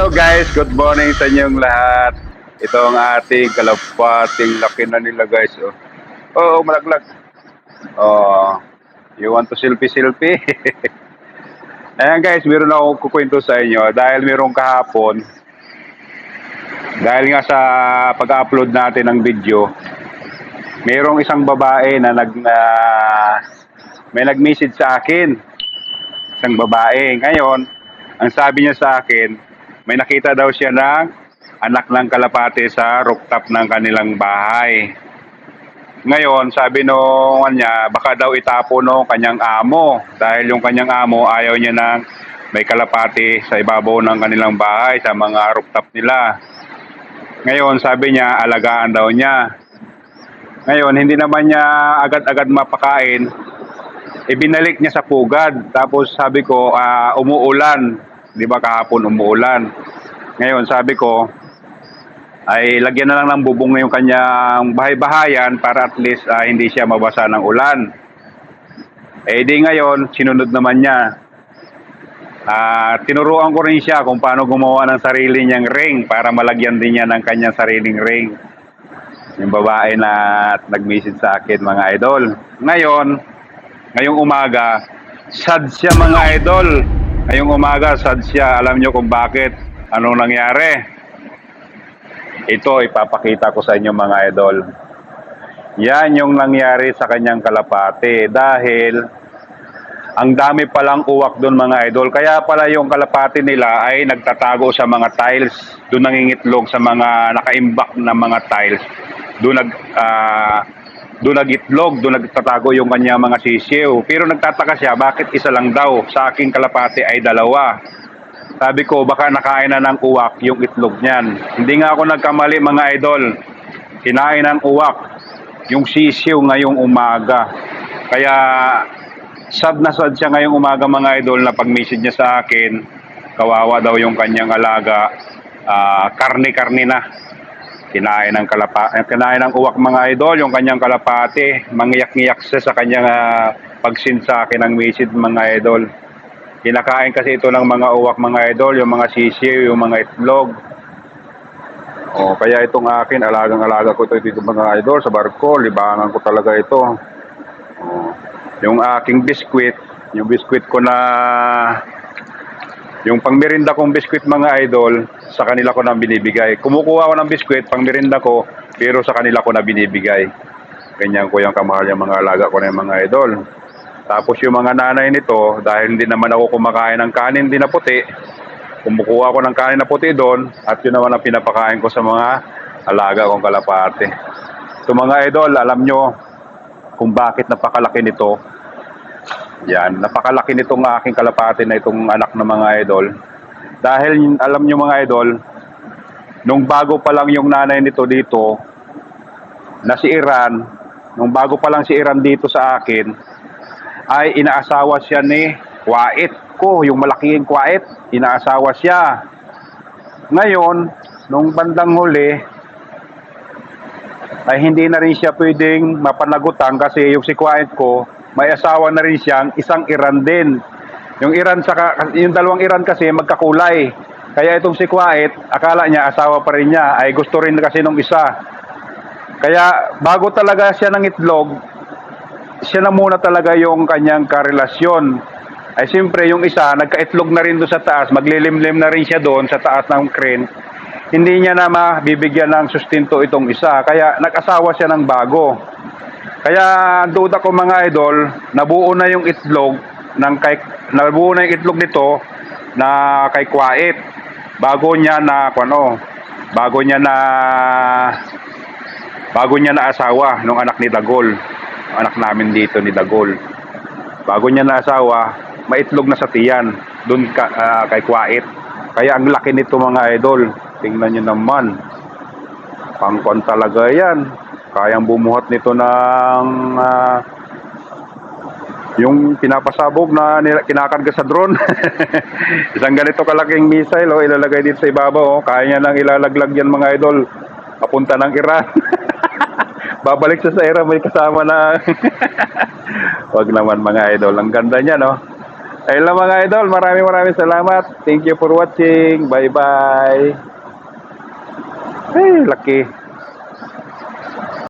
Hello guys, good morning sa inyong lahat. Ito ang ating kalapating laki na nila guys. Oh, oh malaglag. Oh, you want to selfie-selfie? Ayan guys, meron ako kukwento sa inyo dahil meron kahapon dahil nga sa pag-upload natin ng video merong isang babae na nag ah, may nag-message sa akin isang babae ngayon ang sabi niya sa akin may nakita daw siya ng anak ng kalapate sa rooftop ng kanilang bahay ngayon, sabi nung niya, baka daw itapo no kanyang amo dahil yung kanyang amo ayaw niya ng may kalapati sa ibabaw ng kanilang bahay sa mga rooftop nila. Ngayon, sabi niya, alagaan daw niya. Ngayon, hindi naman niya agad-agad mapakain. Ibinalik niya sa pugad. Tapos sabi ko, ah, umuulan. Di ba kahapon umuulan? Ngayon, sabi ko, ay lagyan na lang ng bubong yung kanyang bahay-bahayan para at least ah, hindi siya mabasa ng ulan. Eh di ngayon, sinunod naman niya. Ah, tinuruan ko rin siya kung paano gumawa ng sarili niyang ring para malagyan din niya ng kanyang sariling ring. Yung babae na nag-message sa akin mga idol. Ngayon, ngayong umaga, sad siya mga idol. Ngayong umaga, sad siya. Alam niyo kung bakit. Anong nangyari? Ito, ipapakita ko sa inyo mga idol. Yan yung nangyari sa kanyang kalapate dahil ang dami palang uwak doon mga idol. Kaya pala yung kalapate nila ay nagtatago sa mga tiles. Doon nangingitlog sa mga nakaimbak na mga tiles. Doon nag ah, doon nagitlog, doon nagtatago yung kanya mga sisiw. Pero nagtataka siya, bakit isa lang daw? Sa aking kalapate ay dalawa. Sabi ko, baka nakain na ng uwak yung itlog niyan. Hindi nga ako nagkamali mga idol. Kinain ng uwak yung sisiw ngayong umaga. Kaya sad na sad siya ngayong umaga mga idol na pag-message niya sa akin, kawawa daw yung kanyang alaga, ah, karne-karne na. Kinain ng kalapa, eh, kinain ng uwak mga idol, yung kanyang kalapate, mangyak-ngiyak siya sa kanyang ah, pag-send sa akin ng message mga idol. Kinakain kasi ito ng mga uwak mga idol, yung mga sisiw, yung mga itlog. O, kaya itong akin, alagang-alaga ko ito dito mga idol, sa barko, libangan ko talaga ito. O, yung aking biskwit, yung biskwit ko na, yung pangmerinda kong biskwit mga idol, sa kanila ko na binibigay. Kumukuha ko ng biskwit, pangmerinda ko, pero sa kanila ko na binibigay. Ganyan ko yung kamahal yung mga alaga ko na yung mga idol. Tapos yung mga nanay nito, dahil hindi naman ako kumakain ng kanin din na puti, kumukuha ko ng kanin na puti doon at yun naman ang pinapakain ko sa mga alaga kong kalapate. So mga idol, alam nyo kung bakit napakalaki nito. Yan, napakalaki nitong aking kalapate na itong anak ng mga idol. Dahil alam nyo mga idol, nung bago pa lang yung nanay nito dito, na si Iran, nung bago pa lang si Iran dito sa akin, ay inaasawa siya ni Kwait ko, yung malaking Kwait, inaasawa siya. Ngayon, nung bandang huli, ay hindi na rin siya pwedeng mapanagutan kasi yung si Kwait ko, may asawa na rin siyang isang Iran din. Yung Iran saka, yung dalawang Iran kasi magkakulay. Kaya itong si Kwait, akala niya asawa pa rin niya, ay gusto rin kasi nung isa. Kaya bago talaga siya ng itlog, siya na muna talaga yung kanyang karelasyon. Ay siyempre yung isa, nagkaitlog na rin doon sa taas, maglilimlim na rin siya doon sa taas ng crane. Hindi niya na mabibigyan ng sustento itong isa. Kaya nag-asawa siya ng bago. Kaya ang duda ko mga idol, nabuo na yung itlog ng kay nabuo na yung itlog nito na kay Kwait. Bago niya na ano, bago niya na bago niya na asawa nung anak ni Dagol anak namin dito ni Dagol. Bago niya na asawa, maitlog na sa tiyan doon ka, ah, kay Kwait. Kaya ang laki nito mga idol. Tingnan niyo naman. Pangkon talaga yan. Kayang bumuhat nito ng ah, yung pinapasabog na kinakarga sa drone. Isang ganito kalaking missile, oh, ilalagay dito sa ibabaw. Oh. Kaya niya nang ilalaglag yan mga idol. Papunta ng Iran. Babalik siya sa Iran, may kasama na. Wag naman mga idol. Ang ganda niya, no? Ayun lang mga idol. Maraming maraming salamat. Thank you for watching. Bye-bye. Ay, laki.